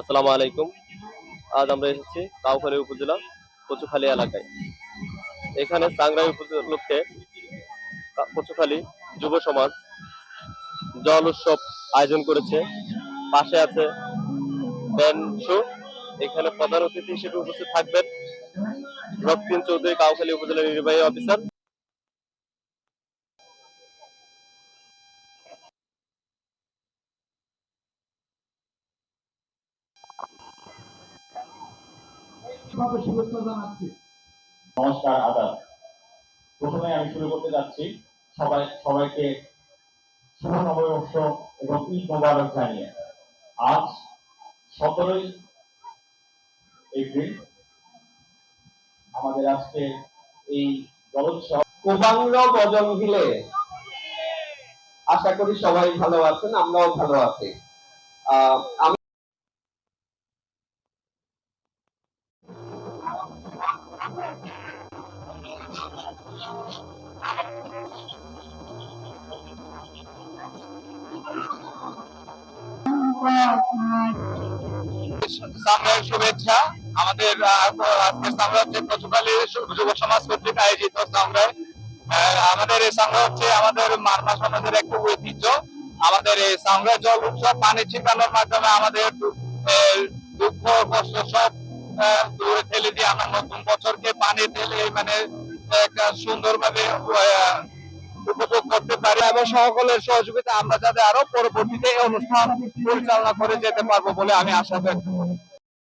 আসসালামু আলাইকুম। আজ আমরা এসেছি কাউখালী উপজেলা কচুখালী এলাকায়। এখানে সাংরাই উপলক্ষে কচুখালী যুব সমাজ জল উৎসব আয়োজন করেছে। পাশে আছে এখানে প্রধান অতিথি হিসেবে উপস্থিত থাকবেন রক্তিম চৌধুরী কাউখালী উপজেলা নির্বাহী অফিসার। ভাবে শুভেচ্ছা জানাচ্ছি। নমস্কার আদাব। প্রথমে আমি শুরু করতে যাচ্ছি। সবাই সবাইকে শুভ নববর্ষ এবং ঈদ মোবারক জানিয়ে। আজ সতেরোই এপ্রিল আমাদের আজকে এই জলোৎসব। কুবাঙ্গ বজন ভিলে আশা করি সবাই ভালো আছেন আমরাও ভালো আছি। আহ, আমি সামনের শুভেচ্ছা। আমাদের সংগ্রাম যুব সমাজ কর্তৃক আয়োজিত সংগ্রাম আমাদের এই সংগ্রাম হচ্ছে আমাদের মারমা সমাজের একটা ঐতিহ্য। আমাদের এই সংগ্রাম জল উৎসব পানি ছিটানোর মাধ্যমে আমাদের দুঃখ, কষ্ট সব দূরে ঠেলে দিয়ে আমরা নতুন বছরকে পানি ঢেলে মানে একটা সুন্দরভাবে উপভোগ করতে পারি। এবং সকলের সহযোগিতা আমরা যাতে আরও পরবর্তীতে অনুষ্ঠান পরিচালনা করে যেতে পারব বলে আমি আশা ব্যক্ত করি।